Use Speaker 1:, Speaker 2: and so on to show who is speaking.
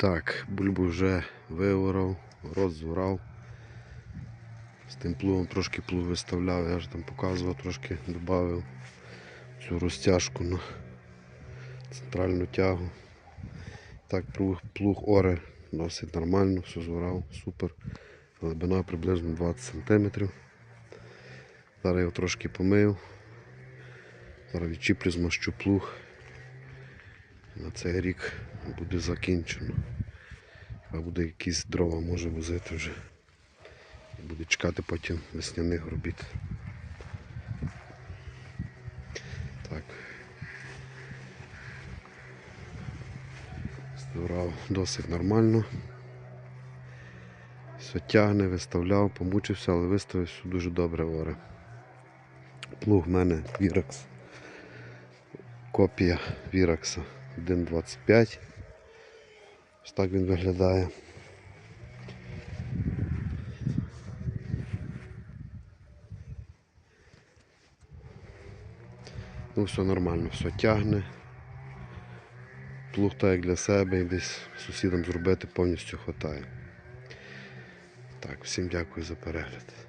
Speaker 1: Так, бульбу вже виворав, роззурав. З тим плугом трошки плуг виставляв, я ж там показував, трошки додав цю розтяжку на центральну тягу. Так, плуг, оре досить нормально, все зворав, супер. Глибина приблизно 20 см. Зараз його трошки помив. Зараз відчіплю, змащу плуг. На цей рік буде закінчено. А буде якісь дрова може возити вже. І буде чекати потім весняних робіт. Так. Збирав досить нормально. Все тягне, виставляв, помучився, але виставив все дуже добре воре. Плуг в мене Virax. Копія Virax 1.25. Так він виглядає. Ну, все нормально, все тягне. Плуг так як для себе і десь сусідам зробити повністю вистачає. Так, всім дякую за перегляд.